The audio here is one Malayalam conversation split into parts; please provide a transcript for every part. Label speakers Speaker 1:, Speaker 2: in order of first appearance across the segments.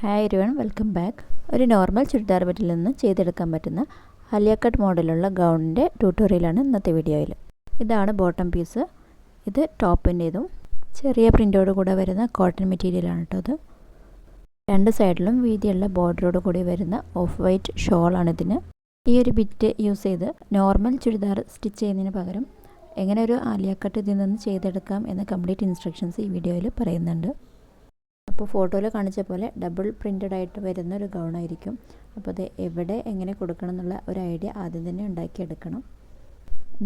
Speaker 1: ഹായ് എരിവൺ വെൽക്കം ബാക്ക് ഒരു നോർമൽ ചുരിദാർ ബെറ്റിൽ നിന്ന് ചെയ്തെടുക്കാൻ പറ്റുന്ന ഹലിയക്കട്ട് കട്ട് മോഡലുള്ള ഗൗണിന്റെ ട്യൂട്ടോറിയലാണ് ഇന്നത്തെ വീഡിയോയിൽ ഇതാണ് ബോട്ടം പീസ് ഇത് ടോപ്പിന്റേതും ചെറിയ പ്രിന്റോട് കൂടെ വരുന്ന കോട്ടൺ മെറ്റീരിയലാണ് കേട്ടോ അത് രണ്ട് സൈഡിലും വീതിയുള്ള ബോർഡറോട് കൂടി വരുന്ന ഓഫ് വൈറ്റ് ഷോളാണിതിന് ഈ ഒരു ബിറ്റ് യൂസ് ചെയ്ത് നോർമൽ ചുരിദാർ സ്റ്റിച്ച് ചെയ്യുന്നതിന് പകരം എങ്ങനെ ഒരു ആലിയക്കട്ട് കട്ട് ഇതിൽ നിന്ന് ചെയ്തെടുക്കാം എന്ന കംപ്ലീറ്റ് ഇൻസ്ട്രക്ഷൻസ് ഈ വീഡിയോയിൽ പറയുന്നുണ്ട്. അപ്പോൾ ഫോട്ടോയിൽ കാണിച്ച പോലെ ഡബിൾ പ്രിന്റഡ് ആയിട്ട് വരുന്ന ഒരു ഗൗണായിരിക്കും. അപ്പോൾ അത് എവിടെ എങ്ങനെ കൊടുക്കണം എന്നുള്ള ഒരു ഐഡിയ ആദ്യം തന്നെ ഉണ്ടാക്കിയെടുക്കണം.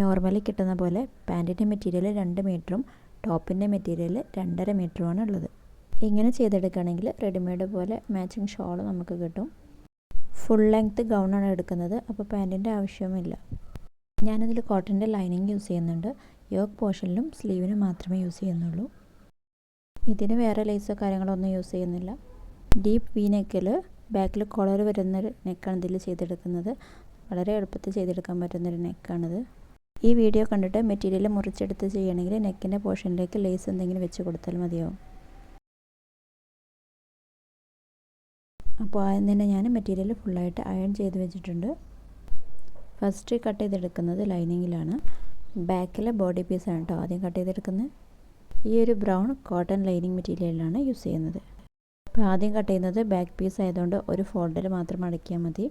Speaker 1: നോർമലി കിട്ടുന്ന പോലെ പാന്റിന്റെ മെറ്റീരിയൽ രണ്ട് മീറ്ററും ടോപ്പിന്റെ മെറ്റീരിയൽ രണ്ടര മീറ്ററുമാണ് ഉള്ളത്. ഇങ്ങനെ ചെയ്തെടുക്കുകയാണെങ്കിൽ റെഡിമെയ്ഡ് പോലെ മാച്ചിങ് ഷോൾ നമുക്ക് കിട്ടും. ഫുൾ ലെങ്ത്ത് ഗൗണാണ് എടുക്കുന്നത്. അപ്പോൾ പാന്റിന്റെ ആവശ്യവുമില്ല. ഞാനതിൽ കോട്ടന്റെ ലൈനിങ് യൂസ് ചെയ്യുന്നുണ്ട്. യോക്ക് പോർഷനിലും സ്ലീവിനും മാത്രമേ യൂസ് ചെയ്യുന്നുള്ളൂ. ഇതിന് വേറെ ലേസോ കാര്യങ്ങളോ ഒന്നും യൂസ് ചെയ്യുന്നില്ല ഡീപ്പ് വി നെക്കിൽ ബാക്കിൽ കോളർ വരുന്നൊരു നെക്കാണ് ഇതിൽ ചെയ്തെടുക്കുന്നത്. വളരെ എളുപ്പത്തിൽ ചെയ്തെടുക്കാൻ പറ്റുന്നൊരു നെക്കാണിത് ഈ വീഡിയോ കണ്ടിട്ട് മെറ്റീരിയൽ മുറിച്ചെടുത്ത് ചെയ്യണമെങ്കിൽ നെക്കിന്റെ പോർഷനിലേക്ക് ലേസ് എന്തെങ്കിലും വെച്ച് കൊടുത്താൽ മതിയാവും. അപ്പോൾ ആദ്യം തന്നെ ഞാൻ മെറ്റീരിയൽ ഫുള്ളായിട്ട് അയൺ ചെയ്ത് വെച്ചിട്ടുണ്ട്. ഫസ്റ്റ് കട്ട് ചെയ്തെടുക്കുന്നത് ലൈനിങ്ങിലാണ് ബാക്കിലെ ബോഡി പീസാണ് കേട്ടോ ആദ്യം കട്ട് ചെയ്തെടുക്കുന്നത്. ഈ ഒരു ബ്രൗൺ കോട്ടൺ ലൈനിങ് മെറ്റീരിയലാണ് യൂസ് ചെയ്യുന്നത്. അപ്പോൾ ആദ്യം കട്ട് ചെയ്യുന്നത് ബാക്ക് പീസ് ആയതുകൊണ്ട് ഒരു ഫോൾഡിൽ മാത്രം അടയ്ക്കിയാൽ മതി.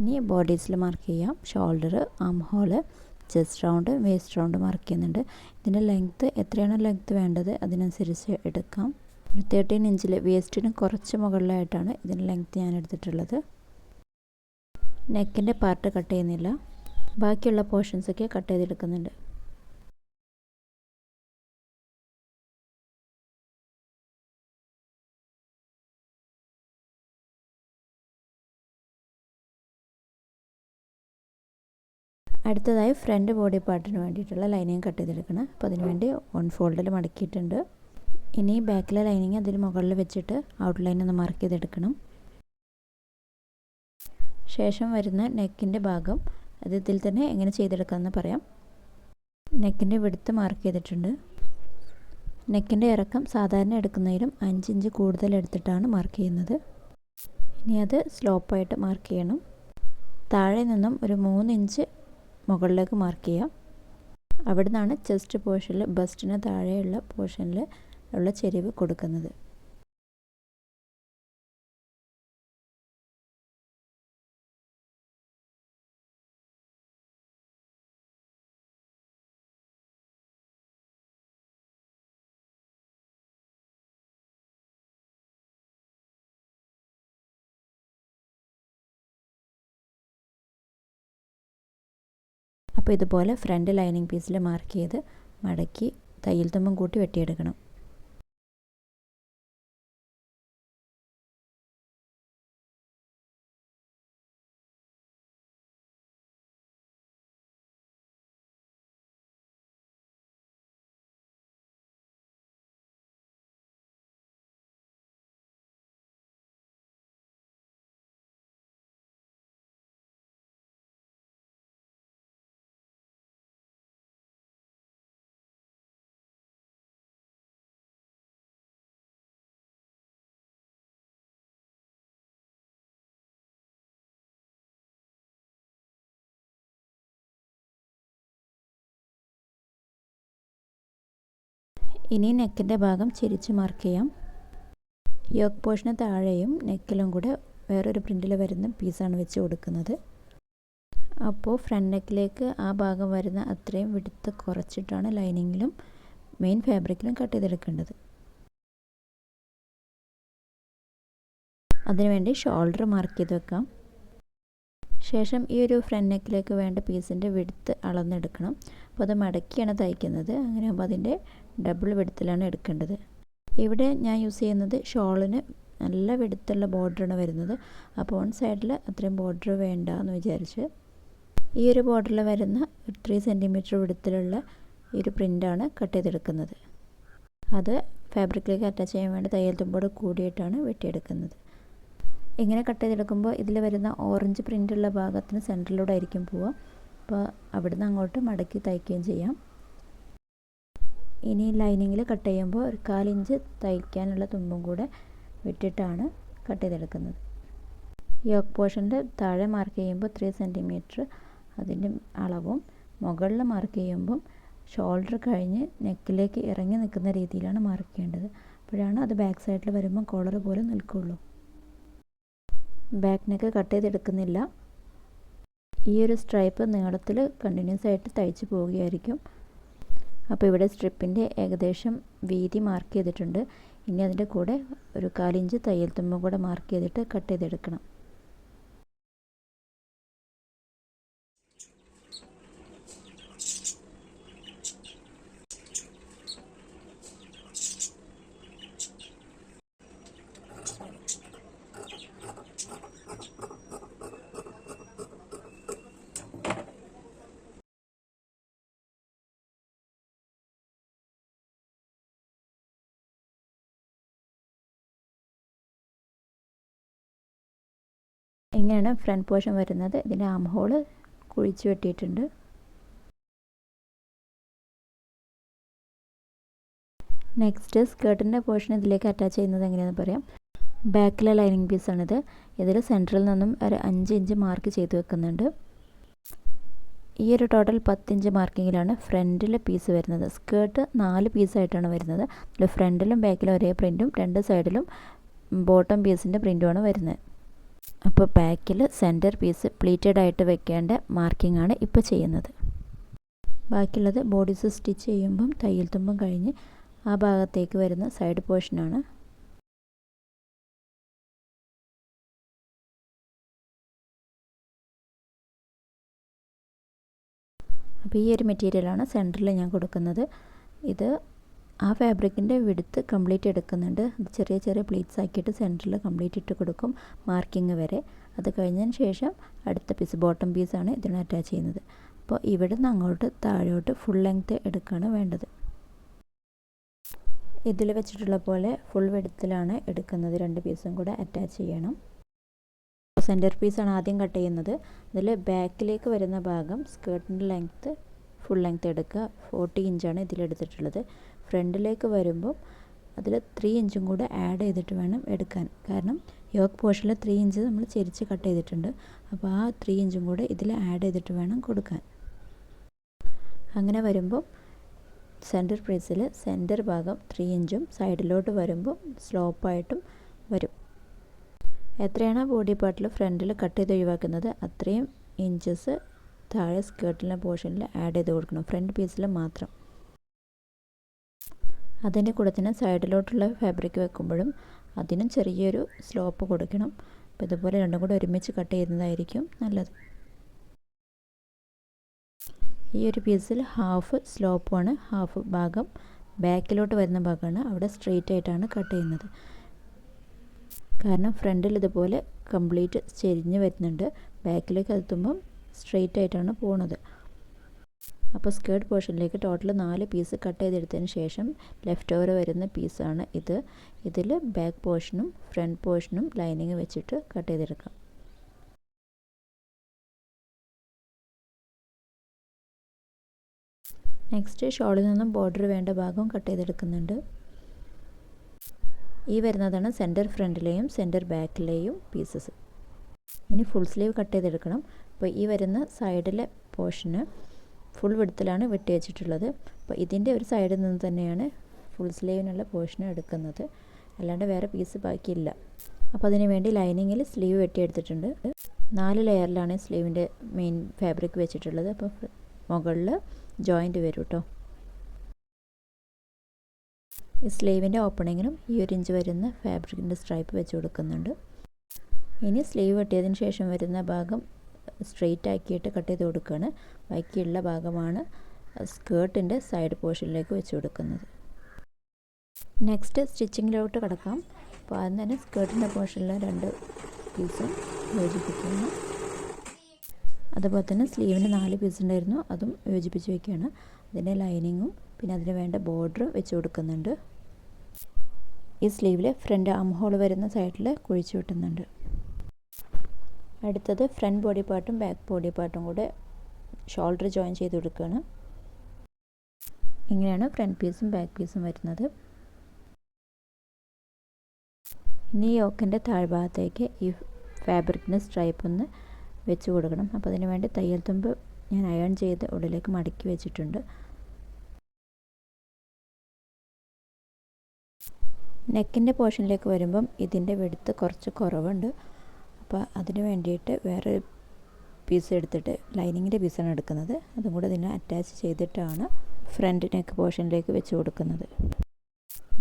Speaker 1: ഇനി ബോഡീസിൽ മാർക്ക് ചെയ്യാം. Shoulder armhole chest round waist round mark ചെയ്യുന്നുണ്ട്. ഇതിന്റെ ലെങ്ത്ത് എത്രയാണോ ലെങ്ത്ത് വേണ്ടത് അതിനനുസരിച്ച് എടുക്കാം. തേർട്ടീൻ ഇഞ്ചിൽ വേസ്റ്റിന് കുറച്ച് മുകളിലായിട്ടാണ് ഇതിന്റെ ലെങ്ത്ത് ഞാൻ എടുത്തിട്ടുള്ളത്. നെക്കിന്റെ പാർട്ട് കട്ട് ചെയ്യുന്നില്ല. ബാക്കിയുള്ള പോർഷൻസൊക്കെ കട്ട് ചെയ്തെടുക്കുന്നുണ്ട്. അടുത്തതായി ഫ്രണ്ട് ബോഡി പാർട്ടിന് വേണ്ടിയിട്ടുള്ള ലൈനിങ് കട്ട് ചെയ്തെടുക്കണം. അപ്പോൾ അതിന് വേണ്ടി വൺ ഫോൾഡിൽ മടക്കിയിട്ടുണ്ട്. ഇനി ബാക്കിലെ ലൈനിങ് അതിന് മുകളിൽ വെച്ചിട്ട് ഔട്ട്ലൈൻ ഒന്ന് മാർക്ക് ചെയ്തെടുക്കണം. ശേഷം വരുന്ന നെക്കിന്റെ ഭാഗം അത് ഇതിൽ തന്നെ എങ്ങനെ ചെയ്തെടുക്കാമെന്ന് പറയാം. നെക്കിന്റെ വെടുത്ത് മാർക്ക് ചെയ്തിട്ടുണ്ട്. നെക്കിന്റെ ഇറക്കം സാധാരണ എടുക്കുന്നതിലും അഞ്ച് ഇഞ്ച് കൂടുതൽ എടുത്തിട്ടാണ് മാർക്ക് ചെയ്യുന്നത്. ഇനി അത് സ്ലോപ്പായിട്ട് മാർക്ക് ചെയ്യണം. താഴെ നിന്നും ഒരു മൂന്ന് ഇഞ്ച് മുകളിലേക്ക് മാർക്ക് ചെയ്യാം. അവിടെ നിന്നാണ് ചെസ്റ്റ് പോർഷനിൽ ബസ്റ്റിന് താഴെയുള്ള പോർഷനിൽ ഉള്ള ചെരിവ് കൊടുക്കുന്നത്. അപ്പോൾ ഇതുപോലെ ഫ്രണ്ട് ലൈനിങ് പീസിൽ മാർക്ക് ചെയ്ത് മടക്കി തയ്യൽ തുമ്പും കൂട്ടി വെട്ടിയെടുക്കണം. ഇനി നെക്കിന്റെ ഭാഗം ചിരിച്ച് മാർക്ക് ചെയ്യാം. യോക്ക് പോർഷന് താഴെയും നെക്കിലും കൂടെ വേറൊരു പ്രിന്റിൽ വരുന്ന പീസാണ് വെച്ച് കൊടുക്കുന്നത്. അപ്പോൾ ഫ്രണ്ട് നെക്കിലേക്ക് ആ ഭാഗം വരുന്ന അത്രയും വിടുത്ത് കുറച്ചിട്ടാണ് ലൈനിങ്ങിലും മെയിൻ ഫാബ്രിക്കിലും കട്ട് ചെയ്തെടുക്കേണ്ടത്. അതിനുവേണ്ടി ഷോൾഡർ മാർക്ക് ചെയ്ത് വെക്കാം. ശേഷം ഈ ഒരു ഫ്രണ്ട് നെക്കിലേക്ക് വേണ്ട പീസിന്റെ വിടുത്ത് അളന്നെടുക്കണം. അപ്പോൾ അത് മടക്കിയാണ് തയ്ക്കുന്നത്. അങ്ങനെ ആകുമ്പോൾ അതിന്റെ ഡബിൾ വെടുത്തിലാണ് എടുക്കേണ്ടത്. ഇവിടെ ഞാൻ യൂസ് ചെയ്യുന്നത് ഷോളിന് നല്ല വെടുത്തുള്ള ബോർഡറാണ് വരുന്നത്. അപ്പോൾ വൺ സൈഡിൽ അത്രയും ബോർഡർ വേണ്ട എന്ന് വിചാരിച്ച് ഈ ഒരു ബോർഡറിൽ വരുന്ന ത്രീ സെന്റിമീറ്റർ വെടുത്തിലുള്ള ഈ ഒരു പ്രിന്റാണ് കട്ട് ചെയ്തെടുക്കുന്നത്. അത് ഫാബ്രിക്കിലേക്ക് അറ്റാച്ച് ചെയ്യാൻ വേണ്ടി തയ്യൽ തുമ്പോട് കൂടിയിട്ടാണ് വെട്ടിയെടുക്കുന്നത്. ഇങ്ങനെ കട്ട് ചെയ്തെടുക്കുമ്പോൾ ഇതിൽ വരുന്ന ഓറഞ്ച് പ്രിന്റുള്ള ഭാഗത്തിന് സെന്ററിലൂടെ ആയിരിക്കും പോവുക. അപ്പോൾ അവിടുന്ന് അങ്ങോട്ട് മടക്കി തയ്ക്കുകയും ചെയ്യാം. ഇനി ലൈനിങ്ങിൽ കട്ട് ചെയ്യുമ്പോൾ ഒരു കാലിഞ്ച് തയ്ക്കാനുള്ള തുമ്പും കൂടെ വിട്ടിട്ടാണ് കട്ട് ചെയ്തെടുക്കുന്നത്. യോക്ക് പോർഷന്റെ താഴെ മാർക്ക് ചെയ്യുമ്പോൾ ത്രീ സെന്റിമീറ്റർ അതിന്റെ അളവും മുകളിൽ മാർക്ക് ചെയ്യുമ്പം ഷോൾഡർ കഴിഞ്ഞ് നെക്കിലേക്ക് ഇറങ്ങി നിൽക്കുന്ന രീതിയിലാണ് മാർക്ക് ചെയ്യേണ്ടത്. അപ്പോഴാണ് അത് ബാക്ക് സൈഡിൽ വരുമ്പോൾ കോളർ പോലെ നിൽക്കുകയുള്ളൂ ബാക്ക് നെക്ക് കട്ട് ചെയ്തെടുക്കുന്നില്ല. ഈ ഒരു സ്ട്രൈപ്പ് നീളത്തിൽ കണ്ടിന്യൂസ് ആയിട്ട് തയ്ച്ച് പോവുകയായിരിക്കും. അപ്പോൾ ഇവിടെ സ്ട്രിപ്പിന്റെ ഏകദേശം വീതി മാർക്ക് ചെയ്തിട്ടുണ്ട്. ഇനി അതിന്റെ കൂടെ ഒരു കാലിഞ്ച് തയ്യൽ തുമ്പും കൂടെ മാർക്ക് ചെയ്തിട്ട് കട്ട് ചെയ്തെടുക്കണം. ഇങ്ങനെയാണ് ഫ്രണ്ട് പോർഷൻ വരുന്നത്? ഇതിന്റെ ആം ഹോൾ കുഴിച്ച് വെട്ടിയിട്ടുണ്ട്. നെക്സ്റ്റ് സ്കേർട്ടിന്റെ പോർഷൻ ഇതിലേക്ക് അറ്റാച്ച് ചെയ്യുന്നത് എങ്ങനെയാണെന്ന് പറയാം. ബാക്കിലെ ലൈനിങ് പീസാണിത് ഇതിൽ സെന്ററിൽ നിന്നും ഒരു അഞ്ച് ഇഞ്ച് മാർക്ക് ചെയ്തു വെക്കുന്നുണ്ട്. ഈ ഒരു ടോട്ടൽ പത്തിഞ്ച് മാർക്കിങ്ങിലാണ് ഫ്രണ്ടിലെ പീസ് വരുന്നത്. സ്കേർട്ട് നാല് പീസായിട്ടാണ് വരുന്നത്. ഫ്രണ്ടിലും ബാക്കിലും ഒരേ പ്രിന്റും രണ്ട് സൈഡിലും ബോട്ടം പീസിന്റെ പ്രിന്റുമാണ് വരുന്നത്. അപ്പോൾ ബാക്കിൽ സെന്റർ പീസ് പ്ലീറ്റഡ് ആയിട്ട് വെക്കേണ്ട മാർക്കിംഗ് ആണ് ഇപ്പോൾ ചെയ്യുന്നത്. ബാക്കിയുള്ളത് ബോഡീസ് സ്റ്റിച്ച് ചെയ്യുമ്പം തയ്യൽ തുമ്പം കഴിഞ്ഞ് ആ ഭാഗത്തേക്ക് വരുന്ന സൈഡ് പോർഷനാണ് അപ്പോൾ ഈ ഒരു മെറ്റീരിയലാണ് സെന്ററിൽ ഞാൻ കൊടുക്കുന്നത്. ഇത് ആ ഫാബ്രിക്കിന്റെ വിടുത്ത് കംപ്ലീറ്റ് എടുക്കുന്നുണ്ട്. ചെറിയ ചെറിയ പ്ലീറ്റ്സ് ആക്കിയിട്ട് സെന്ററിൽ കംപ്ലീറ്റ് ഇട്ട് കൊടുക്കും മാർക്കിങ് വരെ. അത് കഴിഞ്ഞതിന് ശേഷം അടുത്ത പീസ് ബോട്ടം പീസാണ് ഇതിന് അറ്റാച്ച് ചെയ്യുന്നത്. അപ്പോൾ ഇവിടെ നിന്ന് അങ്ങോട്ട് താഴോട്ട് ഫുൾ ലെങ്ത്ത് എടുക്കുകയാണ് വേണ്ടത്. ഇതിൽ വെച്ചിട്ടുള്ള പോലെ ഫുൾ വെടുത്തിലാണ് എടുക്കുന്നത്. രണ്ട് പീസും കൂടെ അറ്റാച്ച് ചെയ്യണം. സെന്റർ പീസാണ് ആദ്യം കട്ട് ചെയ്യുന്നത്. അതിൽ ബാക്കിലേക്ക് വരുന്ന ഭാഗം സ്കേർട്ടിന്റെ ലെങ്ത്ത് ഫുൾ ലെങ്ത്ത് എടുക്കുക. ഫോർട്ടി ഇഞ്ചാണ് ഇതിലെടുത്തിട്ടുള്ളത് ഫ്രണ്ടിലേക്ക് വരുമ്പോൾ അതിൽ ത്രീ ഇഞ്ചും കൂടെ ആഡ് ചെയ്തിട്ട് വേണം എടുക്കാൻ. കാരണം യോക്ക് പോർഷനിൽ ത്രീ ഇഞ്ച് നമ്മൾ ചെരിച്ച് കട്ട് ചെയ്തിട്ടുണ്ട്. അപ്പോൾ ആ ത്രീ ഇഞ്ചും കൂടെ ഇതിൽ ആഡ് ചെയ്തിട്ട് വേണം കൊടുക്കാൻ. അങ്ങനെ വരുമ്പോൾ സെന്റർ പീസിൽ സെന്റർ ഭാഗം ത്രീ ഇഞ്ചും സൈഡിലോട്ട് വരുമ്പോൾ സ്ലോപ്പായിട്ടും വരും. എത്രയാണോ ബോഡി പാർട്ടിൽ ഫ്രണ്ടിൽ കട്ട് ചെയ്ത് ഒഴിവാക്കുന്നത്? അത്രയും ഇഞ്ചസ് താഴെ സ്കേർട്ടിലെ പോർഷനിൽ ആഡ് ചെയ്ത് കൊടുക്കണം. ഫ്രണ്ട് പീസിൽ മാത്രം. അതിന്റെ കൂടെ തന്നെ സൈഡിലോട്ടുള്ള ഫാബ്രിക് വെക്കുമ്പോഴും അതിനും ചെറിയൊരു സ്ലോപ്പ് കൊടുക്കണം. അപ്പോൾ ഇതുപോലെ രണ്ടും കൂടെ ഒരുമിച്ച് കട്ട് ചെയ്യുന്നതായിരിക്കും നല്ലത്. ഈ ഒരു പീസിൽ ഹാഫ് സ്ലോപ്പാണ് ഹാഫ് ഭാഗം ബാക്കിലോട്ട് വരുന്ന ഭാഗമാണ് അവിടെ സ്ട്രെയിറ്റ് ആയിട്ടാണ് കട്ട് ചെയ്യുന്നത്. കാരണം ഫ്രണ്ടിൽ ഇതുപോലെ കംപ്ലീറ്റ് ചെരിഞ്ഞ് വരുന്നുണ്ട്. ബാക്കിലേക്ക് എത്തുമ്പം സ്ട്രെയിറ്റ് ആയിട്ടാണ് പോണത്. അപ്പോൾ സ്കേർട്ട് പോർഷനിലേക്ക് ടോട്ടൽ നാല് പീസ് കട്ട് ചെയ്തെടുത്തതിന് ശേഷം ലെഫ്റ്റ് ഓവർ വരുന്ന പീസാണ് ഇത്. ഇതിൽ ബാക്ക് പോർഷനും ഫ്രണ്ട് പോർഷനും ലൈനിങ് വെച്ചിട്ട് കട്ട് ചെയ്തെടുക്കാം. നെക്സ്റ്റ് ഷോളിൽ നിന്നും ബോർഡർ വേണ്ട ഭാഗം കട്ട് ചെയ്തെടുക്കുന്നുണ്ട്. ഈ വരുന്നതാണ് സെന്റർ ഫ്രണ്ടിലെയും സെന്റർ ബാക്കിലെയും പീസസ്. ഇനി ഫുൾ സ്ലീവ് കട്ട് ചെയ്തെടുക്കണം. അപ്പോൾ ഈ വരുന്ന സൈഡിലെ പോർഷന് ഫുൾ വിടത്തിലാണ് വെട്ടി വെച്ചിട്ടുള്ളത്. അപ്പോൾ ഇതിന്റെ ഒരു സൈഡിൽ നിന്ന് തന്നെയാണ് ഫുൾ സ്ലീവിനുള്ള പോർഷൻ എടുക്കുന്നത്. അല്ലാണ്ട് വേറെ പീസ് ബാക്കിയില്ല. അപ്പോൾ അതിന് വേണ്ടി ലൈനിങ്ങിൽ സ്ലീവ് വെട്ടിയെടുത്തിട്ടുണ്ട്. നാല് ലെയറിലാണ് സ്ലീവിന്റെ മെയിൻ ഫാബ്രിക് വെച്ചിട്ടുള്ളത്. അപ്പോൾ മുകളിൽ ജോയിന്റ് വരും കേട്ടോ ഈ സ്ലീവിന്റെ ഓപ്പണിങ്ങിനും ഈ ഒരു ഇഞ്ച് വരുന്ന ഫാബ്രിക്കിന്റെ സ്ട്രൈപ്പ് വെച്ച് കൊടുക്കുന്നുണ്ട്. ഇനി സ്ലീവ് വെട്ടിയതിന് ശേഷം വരുന്ന ഭാഗം സ്ട്രെയിറ്റ് ആക്കിയിട്ട് കട്ട് ചെയ്ത് കൊടുക്കുകയാണ് ബാക്കിയുള്ള ഭാഗമാണ് സ്കേർട്ടിന്റെ സൈഡ് പോർഷനിലേക്ക് വെച്ച് കൊടുക്കുന്നത്. നെക്സ്റ്റ് സ്റ്റിച്ചിങ്ങിലോട്ട് കിടക്കാം. അപ്പോൾ ആദ്യം തന്നെ സ്കേർട്ടിന്റെ പോർഷനിൽ രണ്ട് പീസും യോജിപ്പിക്കുന്നു അതുപോലെ തന്നെ സ്ലീവിന് നാല് പീസ് ഉണ്ടായിരുന്നു അതും യോജിപ്പിച്ച് വയ്ക്കുകയാണ് അതിന്റെ ലൈനിങ്ങും പിന്നെ അതിന് വേണ്ട ബോർഡർ വെച്ച് കൊടുക്കുന്നുണ്ട്. ഈ സ്ലീവിൽ ഫ്രണ്ട് ആം ഹോൾ വരുന്ന സൈഡിൽ കുഴിച്ചു വിട്ടുന്നുണ്ട്. അടുത്തത് ഫ്രണ്ട് ബോഡി പാർട്ടും ബാക്ക് ബോഡി പാർട്ടും കൂടെ ഷോൾഡർ ജോയിൻ ചെയ്ത് കൊടുക്കുകയാണ് ഇങ്ങനെയാണ് ഫ്രണ്ട് പീസും ബാക്ക് പീസും വരുന്നത്. ഇനി യോക്കിന്റെ താഴ്ഭാഗത്തേക്ക് ഈ ഫാബ്രിക്കിന് സ്ട്രൈപ്പ് ഒന്ന് വെച്ച് കൊടുക്കണം. അപ്പോൾ അതിന് വേണ്ടി തയ്യൽ തുമ്പ് ഞാൻ അയൺ ചെയ്ത് ഉള്ളിലേക്ക് മടക്കി വെച്ചിട്ടുണ്ട്. നെക്കിന്റെ പോർഷനിലേക്ക് വരുമ്പം ഇതിന്റെ വെടുത്ത് കുറച്ച് കുറവുണ്ട്. അപ്പോൾ അതിന് വേണ്ടിയിട്ട് വേറെ പീസ് എടുത്തിട്ട് ലൈനിങ്ങിന്റെ പീസാണ് എടുക്കുന്നത്. അതും കൂടെ ഇതിനെ അറ്റാച്ച് ചെയ്തിട്ടാണ് ഫ്രണ്ട് നെക്ക് പോർഷനിലേക്ക് വെച്ച് കൊടുക്കുന്നത്.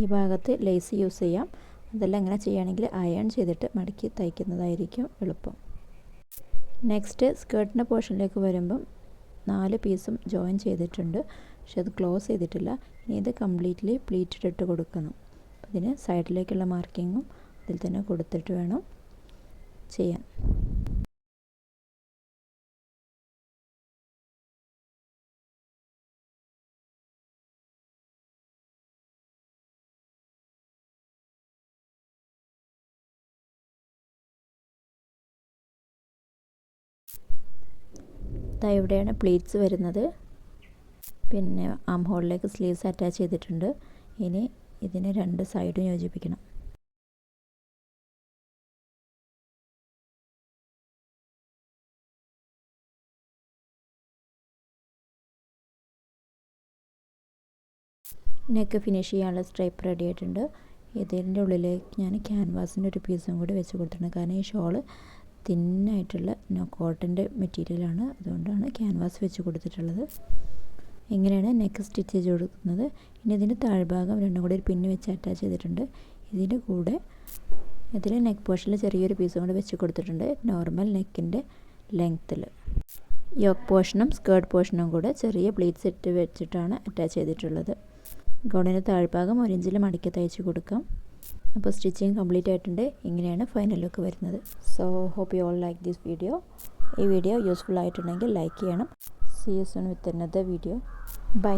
Speaker 1: ഈ ഭാഗത്ത് ലേസ് യൂസ് ചെയ്യാം. അതെല്ലാം എങ്ങനെ ചെയ്യുകയാണെങ്കിൽ അയൺ ചെയ്തിട്ട് മടക്കി തയ്ക്കുന്നതായിരിക്കും എളുപ്പം. നെക്സ്റ്റ് സ്കേർട്ടിന്റെ പോർഷനിലേക്ക് വരുമ്പം നാല് പീസും ജോയിൻ ചെയ്തിട്ടുണ്ട്. പക്ഷെ അത് ക്ലോസ് ചെയ്തിട്ടില്ല. ഇനി ഇത് കംപ്ലീറ്റ്ലി പ്ലീറ്റഡ് ഇട്ട് കൊടുക്കണം. അതിന് സൈഡിലേക്കുള്ള മാർക്കിങ്ങും അതിൽ തന്നെ കൊടുത്തിട്ട് വേണം. ചെയ്യാൻ ഇവിടെയാണ് പ്ലീറ്റ്സ് വരുന്നത്. പിന്നെ ആം ഹോളിലേക്ക് സ്ലീവ്സ് അറ്റാച്ച് ചെയ്തിട്ടുണ്ട്. ഇനി ഇതിനെ രണ്ട് സൈഡും യോജിപ്പിക്കണം. നെക്ക് ഫിനിഷ് ചെയ്യാനുള്ള സ്ട്രൈപ്പ് റെഡി ആയിട്ടുണ്ട്. ഇതിന്റെ ഉള്ളിലേക്ക് ഞാൻ ക്യാൻവാസിന്റെ ഒരു പീസും കൂടി വെച്ച് കൊടുത്തിട്ടുണ്ട്. കാരണം ഈ ഷോൾ തിന്നായിട്ടുള്ള കോട്ടന്റെ മെറ്റീരിയലാണ് അതുകൊണ്ടാണ് ക്യാൻവാസ് വെച്ച് കൊടുത്തിട്ടുള്ളത്. ഇങ്ങനെയാണ് നെക്ക് സ്റ്റിച്ച് ചെയ്ത് കൊടുക്കുന്നത്. ഇനി ഇതിന്റെ താഴ്ഭാഗം രണ്ടും കൂടി ഒരു പിന്ന് വെച്ച് അറ്റാച്ച് ചെയ്തിട്ടുണ്ട്. ഇതിന്റെ കൂടെ ഇതിൽ നെക്ക് പോർഷനിൽ ചെറിയൊരു പീസും കൂടി വെച്ച് കൊടുത്തിട്ടുണ്ട്. നോർമൽ നെക്കിന്റെ ലെങ്ത്തിൽ യോക്ക് പോർഷനും സ്കേർട്ട് പോർഷനും കൂടെ ചെറിയ പ്ലീറ്റ്സ് ഇട്ട് വെച്ചിട്ടാണ് അറ്റാച്ച് ചെയ്തിട്ടുള്ളത്. ഗൗണിന്റെ താഴ്ഭാഗം ഒരു ഇഞ്ചിൽ മടക്കി തയ്ച്ച് കൊടുക്കാം. അപ്പോൾ സ്റ്റിച്ചിങ് കംപ്ലീറ്റ് ആയിട്ടുണ്ട്. ഇങ്ങനെയാണ് ഫൈനൽ ലുക്ക് വരുന്നത്. So hope you all like this video ഈ വീഡിയോ യൂസ്ഫുൾ ആയിട്ടുണ്ടെങ്കിൽ ലൈക്ക് ചെയ്യണം. See soon with another video bye